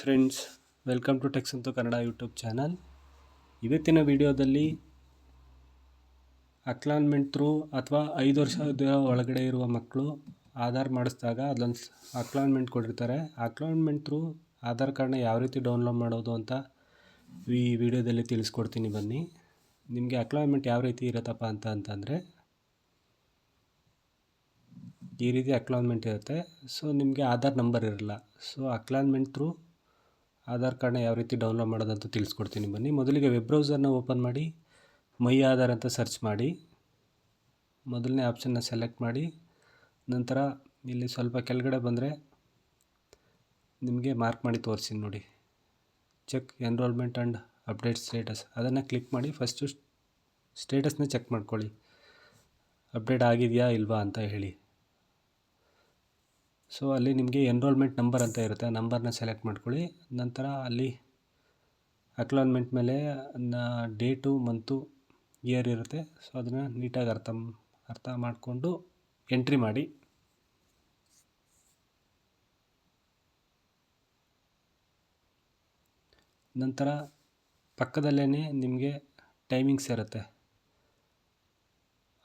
Friends welcome to text ಅಂತ Kannada YouTube channel ಇವತ್ತಿನ ವಿಡಿಯೋದಲ್ಲಿ ಅಕ್ಲಾನ್ಮೆಂಟ್ ಥ್ರೂ ಅಥವಾ ಐದು ವರ್ಷದ ಒಳಗಡೆ ಇರುವ ಮಕ್ಕಳು ಆಧಾರ್ ಮಾಡಿಸಿದಾಗ ಅದೊಂದು ಅಕ್ಲಾನ್ಮೆಂಟ್ ಕೊಟ್ಟಿರ್ತಾರೆ. ಅಕ್ಲಾನ್ಮೆಂಟ್ ಥ್ರೂ ಆಧಾರ್ ಕಾರ್ಡ್ನ ಯಾವ ರೀತಿ ಡೌನ್ಲೋಡ್ ಮಾಡೋದು ಅಂತ ಈ ವಿಡಿಯೋದಲ್ಲಿ ತಿಳಿಸ್ಕೊಡ್ತೀನಿ ಬನ್ನಿ. ನಿಮಗೆ ಅಕ್ಲಾನ್ಮೆಂಟ್ ಯಾವ ರೀತಿ ಇರುತ್ತಪ್ಪ ಅಂತ ಅಂತಂದರೆ ಈ ರೀತಿ ಅಕ್ಲಾನ್ಮೆಂಟ್ ಇರುತ್ತೆ. ಸೊ ನಿಮಗೆ ಆಧಾರ್ ನಂಬರ್ ಇರಲ್ಲ. ಸೊ ಅಕ್ಲಾನ್ಮೆಂಟ್ ಥ್ರೂ ಆಧಾರ್ ಕಾರ್ಡ್ನ ಯಾವ ರೀತಿ ಡೌನ್ಲೋಡ್ ಮಾಡೋದಂತ ತಿಳಿಸ್ಕೊಡ್ತೀನಿ. ಬನ್ನಿ, ಮೊದಲಿಗೆ ವೆಬ್ ಬ್ರೌಸರ್ನ ಓಪನ್ ಮಾಡಿ, ಮೈ ಆಧಾರ್ ಅಂತ ಸರ್ಚ್ ಮಾಡಿ, ಮೊದಲನೇ ಆಪ್ಷನ್ನ ಸೆಲೆಕ್ಟ್ ಮಾಡಿ, ನಂತರ ಇಲ್ಲಿ ಸ್ವಲ್ಪ ಕೆಳಗಡೆ ಬಂದರೆ ನಿಮಗೆ ಮಾರ್ಕ್ ಮಾಡಿ ತೋರಿಸ್ತೀನಿ ನೋಡಿ. Check enrolment and update status ಅದನ್ನು ಕ್ಲಿಕ್ ಮಾಡಿ ಫಸ್ಟು ಸ್ಟೇಟಸ್ನ ಚೆಕ್ ಮಾಡ್ಕೊಳ್ಳಿ. ಅಪ್ಡೇಟ್ ಆಗಿದೆಯಾ ಇಲ್ವಾ ಅಂತ ಹೇಳಿ. ಸೊ ಅಲ್ಲಿ ನಿಮಗೆ ಎನ್ರೋಲ್ಮೆಂಟ್ ನಂಬರ್ ಅಂತ ಇರುತ್ತೆ. ಆ ನಂಬರ್ನ ಸೆಲೆಕ್ಟ್ ಮಾಡ್ಕೊಳ್ಳಿ. ನಂತರ ಅಲ್ಲಿ ಅಕ್ಲೋನ್ಮೆಂಟ್ ಮೇಲೆ ಡೇಟು ಮಂತು ಇಯರ್ ಇರುತ್ತೆ. ಸೊ ಅದನ್ನು ನೀಟಾಗಿ ಅರ್ಥ ಅರ್ಥ ಮಾಡಿಕೊಂಡು ಎಂಟ್ರಿ ಮಾಡಿ. ನಂತರ ಪಕ್ಕದಲ್ಲೇ ನಿಮಗೆ ಟೈಮಿಂಗ್ಸ್ ಇರುತ್ತೆ.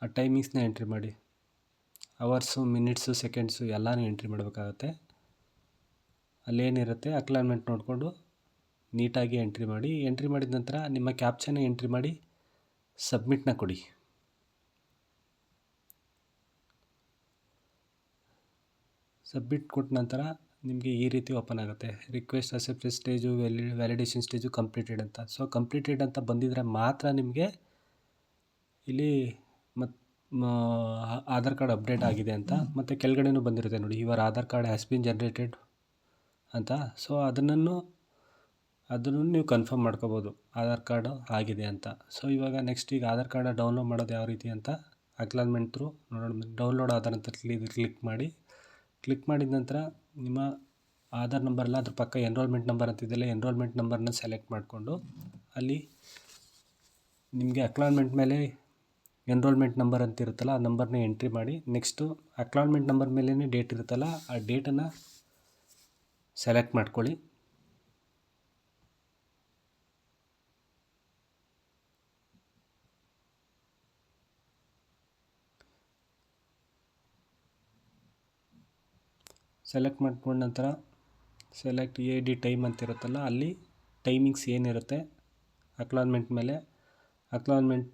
ಆ ಟೈಮಿಂಗ್ಸ್ನ ಎಂಟ್ರಿ ಮಾಡಿ. ಅವರ್ಸು, ಮಿನಿಟ್ಸು, ಸೆಕೆಂಡ್ಸು ಎಲ್ಲನೂ ಎಂಟ್ರಿ ಮಾಡಬೇಕಾಗತ್ತೆ. ಅಲ್ಲೇನಿರುತ್ತೆ ಅಕ್ಲೈನ್ಮೆಂಟ್ ನೋಡಿಕೊಂಡು ನೀಟಾಗಿ ಎಂಟ್ರಿ ಮಾಡಿ, ಎಂಟ್ರಿ ಮಾಡಿದ ನಂತರ ನಿಮ್ಮ ಕ್ಯಾಪ್ಚನ್ನ ಎಂಟ್ರಿ ಮಾಡಿ ಸಬ್ಮಿಟ್ನ ಕೊಡಿ. ಸಬ್ಮಿಟ್ ಕೊಟ್ಟ ನಂತರ ನಿಮಗೆ ಈ ರೀತಿ ಓಪನ್ ಆಗುತ್ತೆ. ರಿಕ್ವೆಸ್ಟ್ ಅಸೆಪ್ಟ್ ಸ್ಟೇಜು, ವ್ಯಾಲಿ, ವ್ಯಾಲಿಡೇಷನ್ ಸ್ಟೇಜು ಕಂಪ್ಲೀಟೆಡ್ ಅಂತ. ಸೊ, ಕಂಪ್ಲೀಟೆಡ್ ಅಂತ ಬಂದಿದ್ರೆ ಮಾತ್ರ ನಿಮಗೆ ಇಲ್ಲಿ ಆಧಾರ್ ಕಾರ್ಡ್ ಅಪ್ಡೇಟ್ ಆಗಿದೆ ಅಂತ ಮತ್ತು ಕೆಳಗಡೆನೂ ಬಂದಿರುತ್ತೆ ನೋಡಿ. Your Aadhaar card has been generated ಅಂತ. ಸೊ ಅದನ್ನು ಅದನ್ನು ನೀವು ಕನ್ಫರ್ಮ್ ಮಾಡ್ಕೋಬೋದು. ಆಧಾರ್ ಕಾರ್ಡು ಆಗಿದೆ ಅಂತ. ಸೊ ಇವಾಗ ನೆಕ್ಸ್ಟ್ ಈಗ ಆಧಾರ್ ಕಾರ್ಡ ಡೌನ್ಲೋಡ್ ಮಾಡೋದು ಯಾವ ರೀತಿ ಅಂತ ಅಕ್ಲಾನ್ಮೆಂಟ್ ಥ್ರೂ ನೋಡೋಣ. ಡೌನ್ಲೋಡ್ ಆಧಾರ್ ಅಂತ ಕ್ಲಿಕ್ ಮಾಡಿ. ಕ್ಲಿಕ್ ಮಾಡಿದ ನಂತರ ನಿಮ್ಮ ಆಧಾರ್ ನಂಬರ್ ಎಲ್ಲ ಅದ್ರ ಪಕ್ಕ ಎನ್ರೋಲ್ಮೆಂಟ್ ನಂಬರ್ ಅಂತಿದೆಯಲ್ಲ ಎನ್ರೋಲ್ಮೆಂಟ್ ನಂಬರ್ನ ಸೆಲೆಕ್ಟ್ ಮಾಡಿಕೊಂಡು ಅಲ್ಲಿ ನಿಮಗೆ ಅಕ್ಲಾನ್ಮೆಂಟ್ ಮೇಲೆ ಎನ್ರೋಲ್ಮೆಂಟ್ ನಂಬರ್ ಅಂತ ಇರುತ್ತಲ್ಲ, ಆ ನಂಬರ್ನ ಎಂಟ್ರಿ ಮಾಡಿ ನೆಕ್ಸ್ಟು ಅಕ್ಲಾನ್ಮೆಂಟ್ ನಂಬರ್ ಮೇಲೇ ಡೇಟ್ ಇರುತ್ತಲ್ಲ, ಆ ಡೇಟನ್ನು ಸೆಲೆಕ್ಟ್ ಮಾಡ್ಕೊಳ್ಳಿ. ಸೆಲೆಕ್ಟ್ ಮಾಡ್ಕೊಂಡ ನಂತರ ಸೆಲೆಕ್ಟ್ ಎ ಡಿ ಟೈಮ್ ಅಂತ ಇರುತ್ತಲ್ಲ, ಅಲ್ಲಿ ಟೈಮಿಂಗ್ಸ್ ಏನಿರುತ್ತೆ ಅಕ್ಲಾನ್ಮೆಂಟ್ ಮೇಲೆ ಅಕ್ಲಾನ್ಮೆಂಟ್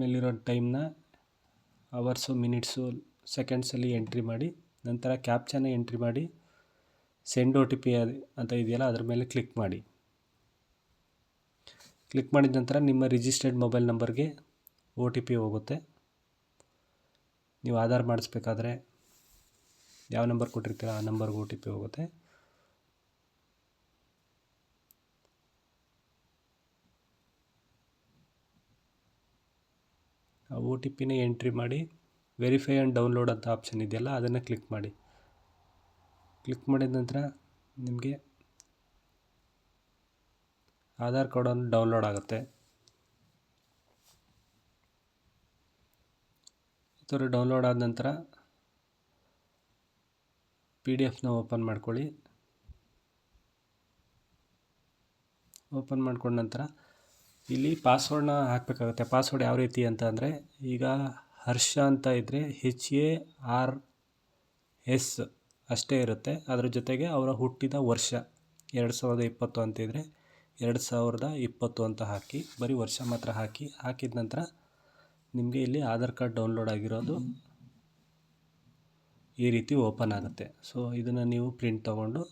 ಮೇಲಿರೋ ಟೈಮ್ನ ಅವರ್ಸು, ಮಿನಿಟ್ಸು, ಸೆಕೆಂಡ್ಸಲ್ಲಿ ಎಂಟ್ರಿ ಮಾಡಿ, ನಂತರ ಕ್ಯಾಪ್ಚನ ಎಂಟ್ರಿ ಮಾಡಿ, ಸೆಂಡ್ ಒ ಟಿ ಪಿ ಅಂತ ಇದೆಯಲ್ಲ, ಅದ್ರ ಮೇಲೆ ಕ್ಲಿಕ್ ಮಾಡಿ. ಕ್ಲಿಕ್ ಮಾಡಿದ ನಂತರ ನಿಮ್ಮ ರಿಜಿಸ್ಟರ್ಡ್ ಮೊಬೈಲ್ ನಂಬರ್ಗೆ ಒ ಟಿ ಪಿ ಹೋಗುತ್ತೆ. ನೀವು ಆಧಾರ್ ಮಾಡಿಸ್ಬೇಕಾದ್ರೆ ಯಾವ ನಂಬರ್ ಕೊಟ್ಟಿರ್ತೀರ ಆ ನಂಬರ್ಗೆ ಒ ಟಿ ಪಿ ಹೋಗುತ್ತೆ. ಒ ಟಿ ಪಿನ ಎಂಟ್ರಿ ಮಾಡಿ ವೆರಿಫೈ ಆ್ಯಂಡ್ ಡೌನ್ಲೋಡ್ ಅಂತ ಆಪ್ಷನ್ ಇದೆಯಲ್ಲ, ಅದನ್ನು ಕ್ಲಿಕ್ ಮಾಡಿ. ಕ್ಲಿಕ್ ಮಾಡಿದ ನಂತರ ನಿಮಗೆ ಆಧಾರ್ ಕಾರ್ಡನ್ನು ಡೌನ್ಲೋಡ್ ಆಗುತ್ತೆ. ಈ ಥರ ಡೌನ್ಲೋಡ್ ಆದ ನಂತರ ಪಿ ಡಿ ಎಫ್ನ ಓಪನ್ ಮಾಡ್ಕೊಳ್ಳಿ. ಓಪನ್ ಮಾಡ್ಕೊಂಡ ನಂತರ ಇಲ್ಲಿ ಪಾಸ್ವರ್ಡ್ನ ಹಾಕಬೇಕಾಗುತ್ತೆ. ಪಾಸ್ವರ್ಡ್ ಯಾವ ರೀತಿ ಅಂತ ಈಗ ಹರ್ಷ ಅಂತ ಇದ್ದರೆ ಹೆಚ್ ಎ ಆರ್ ಎಸ್ ಅಷ್ಟೇ ಇರುತ್ತೆ. ಅದರ ಜೊತೆಗೆ ಅವರ ಹುಟ್ಟಿದ ವರ್ಷ ಎರಡು ಸಾವಿರದ ಇಪ್ಪತ್ತು ಅಂತಿದ್ರೆ ಎರಡು ಸಾವಿರದ ಇಪ್ಪತ್ತು ಅಂತ ಹಾಕಿ, ಬರೀ ವರ್ಷ ಮಾತ್ರ ಹಾಕಿ, ಹಾಕಿದ ನಂತರ ನಿಮಗೆ ಇಲ್ಲಿ ಆಧಾರ್ ಕಾರ್ಡ್ ಡೌನ್ಲೋಡ್ ಆಗಿರೋದು ಈ ರೀತಿ ಓಪನ್ ಆಗುತ್ತೆ. ಸೊ ಇದನ್ನು ನೀವು ಪ್ರಿಂಟ್ ತೊಗೊಂಡು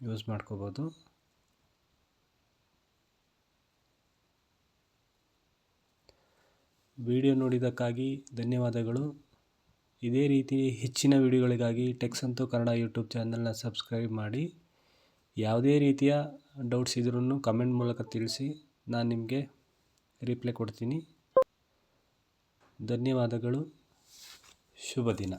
ಯೂಸ್ ಮಾಡ್ಕೋಬೋದು. ವಿಡಿಯೋ ನೋಡಿದ್ದಕ್ಕಾಗಿ ಧನ್ಯವಾದಗಳು. ಇದೇ ರೀತಿ ಹೆಚ್ಚಿನ ವಿಡಿಯೋಗಳಿಗಾಗಿ ಟೆಕ್ಸ್ ಅಂತೂ ಕನ್ನಡ ಯೂಟ್ಯೂಬ್ ಚಾನಲ್ನ ಸಬ್ಸ್ಕ್ರೈಬ್ ಮಾಡಿ. ಯಾವುದೇ ರೀತಿಯ ಡೌಟ್ಸ್ ಇದ್ರೂ ಕಮೆಂಟ್ ಮೂಲಕ ತಿಳಿಸಿ. ನಾನು ನಿಮಗೆ ರಿಪ್ಲೈ ಕೊಡ್ತೀನಿ. ಧನ್ಯವಾದಗಳು. ಶುಭ ದಿನ.